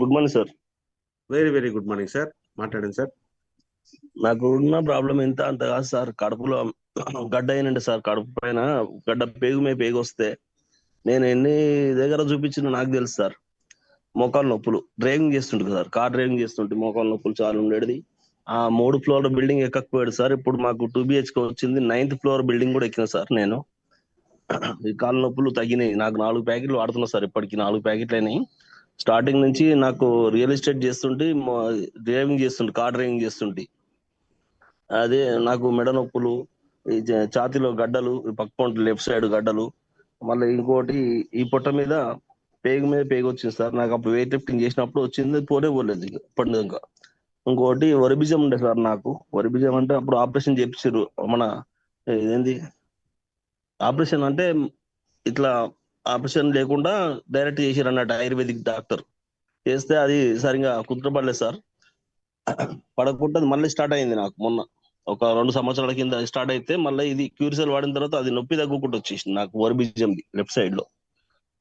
Good morning sir very very good morning sir మాట్లాడండి sir నాకు ఉన్న ప్రాబ్లం ఎంత అంత కాదు సార్ కడుపులో గడ్డ అయినండి సార్. కడుపు పైన గడ్డ పేగు మే పేగు వస్తే నేను ఎన్ని దగ్గర చూపించిన నాకు తెలుసు సార్. మోకాలు నొప్పులు. డ్రైవింగ్ చేస్తుంటుంది సార్. కార్ డ్రైవింగ్ చేస్తుంటే మోకాలు నొప్పులు చాలా ఉండేది. ఆ మూడు ఫ్లోర్ బిల్డింగ్ ఎక్కకపోయాడు సార్. ఇప్పుడు మాకు టూ బిహెచ్కే వచ్చింది. నైన్త్ ఫ్లోర్ బిల్డింగ్ కూడా ఎక్కిన సార్ నేను. ఈ కాలు నొప్పులు తగ్గినాయి. నాకు నాలుగు ప్యాకెట్లు వాడుతున్నా సార్ ఇప్పటికి నాలుగు ప్యాకెట్లు అయినాయి స్టార్టింగ్ నుంచి నాకు రియల్ ఎస్టేట్ చేస్తుంటే డ్రైవింగ్ చేస్తుంటే కార్ డ్రైవింగ్ చేస్తుంటే. అదే నాకు మెడ నొప్పులు ఛాతీలో గడ్డలు ఈ పక్క లెఫ్ట్ సైడ్ గడ్డలు. మళ్ళీ ఇంకోటి ఈ పొట్ట మీద పేగు మీద పేగు వచ్చింది సార్. నాకు అప్పుడు వెయిట్ లిఫ్టింగ్ చేసినప్పుడు వచ్చింది పోనే పోలేదు పండుగ ఇప్పటి ఇంకా. ఇంకోటి వరిబిజం ఉండే సార్ నాకు. వరిబిజం అంటే అప్పుడు ఆపరేషన్ చేపించారు మన ఇదేంది? ఆపరేషన్ అంటే ఇట్లా ఆపరేషన్ లేకుండా డైరెక్ట్ చేసిరు అన్నట్టు ఆయుర్వేదిక్ డాక్టర్. చేస్తే అది సరిగా కుదరపడలేదు సార్. పడకుండా అది మళ్ళీ స్టార్ట్ అయింది నాకు మొన్న. ఒక రెండు సంవత్సరాల కింద స్టార్ట్ అయితే మళ్ళీ ఇది క్యూరిసల్ వాడిన తర్వాత అది నొప్పి తగ్గుకుంటూ వచ్చేసింది నాకు వరిబిజం లెఫ్ట్ సైడ్లో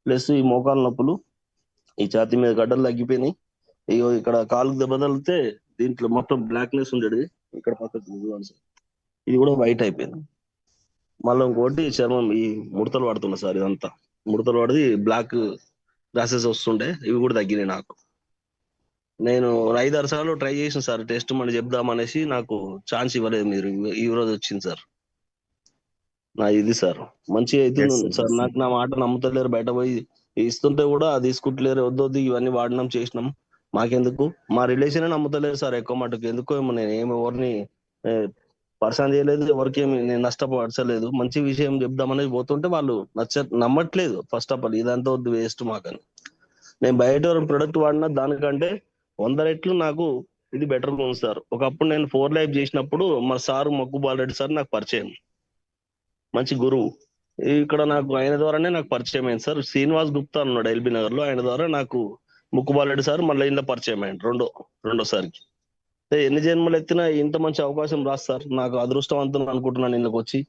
ప్లస్ ఈ మోకాలు నొప్పులు ఈ ఛాతీ మీద గడ్డలు తగ్గిపోయినాయి. ఇగో ఇక్కడ కాలుకు దెబ్బ తగిలితే దీంట్లో మొత్తం బ్లాక్నెస్ ఉండేది. ఇక్కడ పక్కకు సార్. ఇది కూడా వైట్ అయిపోయింది. మళ్ళీ ఇంకోటి చర్మం ఈ ముడతలు పడుతున్నా సార్ ఇదంతా. ముడతలు పడి బ్లాక్ గ్లాసెస్ వస్తుండే ఇవి కూడా తగ్గినాయి నాకు. నేను ఐదారు సార్లు ట్రై చేసిన సార్ టెస్ట్ మని చెప్దామనేసి నాకు ఛాన్స్ ఇవ్వలేదు మీరు. ఈ రోజు వచ్చింది సార్. నా ఇది సార్. మంచిగా అయితే. సార్. నాకు నా మాట నమ్ముతలేరు. బయట పోయి ఇస్తుంటే కూడా అది తీసుకుంటలేరు. వద్దొద్దు ఇవన్నీ వాడినాం చేసినాం. మాకెందుకు? మా రిలేషన్ నమ్ముతలేరు సార్ ఎక్కువ మటుకు. ఎందుకో ఏమో నేను ఏమి ఎవరిని పర్సన్ చేయలేదు ఎవరికి నేను నష్టపరచలేదు మంచి విషయం చెప్దామనేది పోతుంటే వాళ్ళు నచ్చ నమ్మట్లేదు ఫస్ట్ ఆఫ్ ఆల్ ఇదంతా వద్దు వేస్ట్ మాకని. నేను బయట ప్రొడక్ట్ వాడినా దానికంటే వంద రెట్లు నాకు ఇది బెటర్ ఉంది సార్ ఒకప్పుడు నేను ఫోర్ లైఫ్ చేసినప్పుడు మా సార్ మక్కుబాల్ రెడ్డి సార్ నాకు పరిచయం. మంచి గురువు. ఇక్కడ నాకు ఆయన ద్వారానే నాకు పరిచయం అయింది సార్ శ్రీనివాస్ గుప్తా అన్నాడు ఎల్బీ నగర్లో ఆయన ద్వారా నాకు ముక్కుబాల్ రెడ్డి సార్ మళ్ళీ ఇంట్లో పరిచయం అయ్యండి రెండో రెండోసారికి. ఎన్ని జన్మలు ఎత్తినా ఇంత మంచి అవకాశం రాదు సార్. నాకు అదృష్టవంతం అనుకుంటున్నాను ఇందుకు వచ్చి.